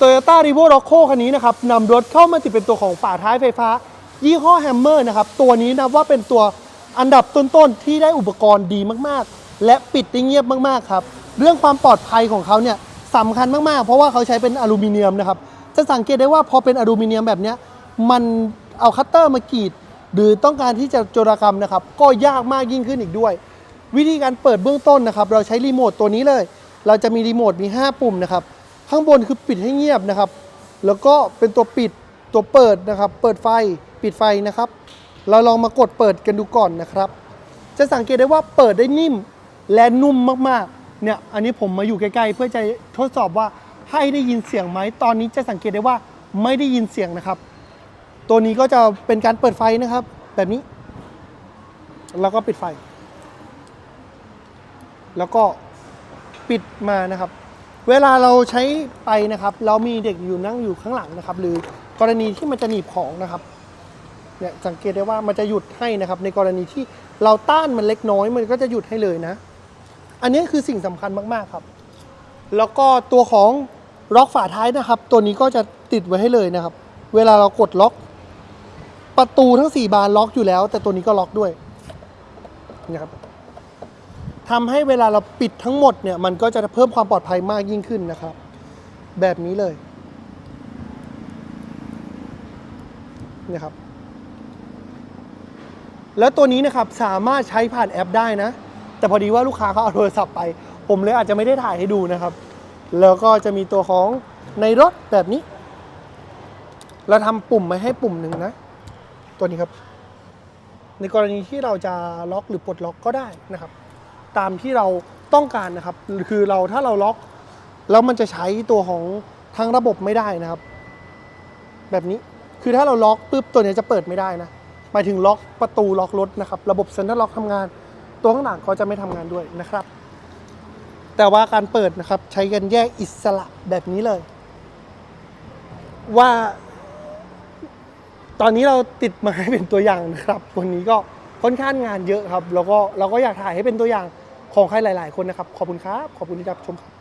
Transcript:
Toyota r e v o r o c c o คันนี้นะครับนำรถเข้ามาติดเป็นตัวของฝาท้ายไฟฟ้า ยี่ห้อ Hammer นะครับตัวนี้นะว่าเป็นตัวอันดับต้นๆ ที่ได้อุปกรณ์ดีมากๆ และปิดได้เงียบมากๆครับเรื่องความปลอดภัยของเขาเนี่ยสำคัญมากๆ เพราะว่าเขาใช้เป็นอลูมิเนียมนะครับจะสังเกตได้ว่าพอเป็นอลูมิเนียมแบบนี้มันเอาคัตเตอร์มากรีด หรือต้องการที่จะโจรกรรมนะครับก็ยากมากยิ่งขึ้นอีกด้วย วิธีการเปิดเบื้องต้นนะครับเราใช้รีโมทตัวนี้เลย เราจะมีรีโมทมี 5 ปุ่มนะครับ ข้างบนคือปิดให้เงียบนะครับ แล้วก็เป็นตัวปิดตัวเปิดนะครับ เปิดไฟปิดไฟนะครับ เราลองมากดเปิดกันดูก่อนนะครับ จะสังเกตได้ว่าเปิดได้นิ่มและนุ่มมากๆ เนี่ย อันนี้ผมมาอยู่ใกล้ๆ เพื่อจะทดสอบว่าให้ได้ยินเสียงไหม ตอนนี้จะสังเกตได้ว่าไม่ได้ยินเสียงนะครับ ตัวนี้ก็จะเป็นการเปิดไฟนะครับ แบบนี้ แล้วก็ปิดไฟ แล้วก็ปิดมานะครับ เวลาเราใช้ไปนะครับ เรามีเด็กอยู่นั่งอยู่ข้างหลังนะครับ หรือกรณีที่มันจะหนีบของนะครับเนี่ยสังเกตได้ว่ามันจะหยุดให้นะครับ ในกรณีที่เราต้านมันเล็กน้อยมันก็จะหยุดให้เลยนะ อันนี้คือสิ่งสำคัญมากๆครับ แล้วก็ตัวของล็อกฝาท้ายนะครับ ตัวนี้ก็จะติดไว้ให้เลยนะครับ เวลาเรากดล็อก ประตูทั้ง 4 บานล็อกอยู่แล้ว แต่ตัวนี้ก็ล็อกด้วยนะครับ ทำให้เวลาเราปิดทั้งหมดเนี่ยมันก็จะเพิ่มความปลอดภัยมากยิ่งขึ้นนะครับ แบบนี้เลยนี่ยครับ แล้วตัวนี้นะครับสามารถใช้ผ่านแอปได้นะ แต่พอดีว่าลูกค้าเขาเอาโทรศัพท์ไป ผมเลยอาจจะไม่ได้ถ่ายให้ดูนะครับ แล้วก็จะมีตัวของในรถแบบนี้ เราทำปุ่มมาให้ปุ่มหนึ่งนะ ตัวนี้ครับ ในกรณีที่เราจะล็อกหรือปลดล็อกก็ได้นะครับ ตามที่เราต้องการนะครับ คือเราถ้าเราล็อก แล้วมันจะใช้ตัวของทางระบบไม่ได้นะครับ แบบนี้คือถ้าเราล็อกปุ๊บตัวเนี้ยจะเปิดไม่ได้นะหมายถึงล็อกประตูล็อกรถนะครับ ระบบเซ็นทรัลล็อกทำงาน ตัวข้างหลังก็จะไม่ทำงานด้วยนะครับ แต่ว่าการเปิดนะครับใช้กันแยกอิสระแบบนี้เลย ว่า ตอนนี้เราติดมาให้เป็นตัวอย่างนะครับวันนี้ก็ค่อนข้างงานเยอะครับ แล้วก็เราก็อยากถ่ายให้เป็นตัวอย่าง ของใครหลาย ๆ คนนะครับ ขอบคุณครับ ขอบคุณที่รับชมครับ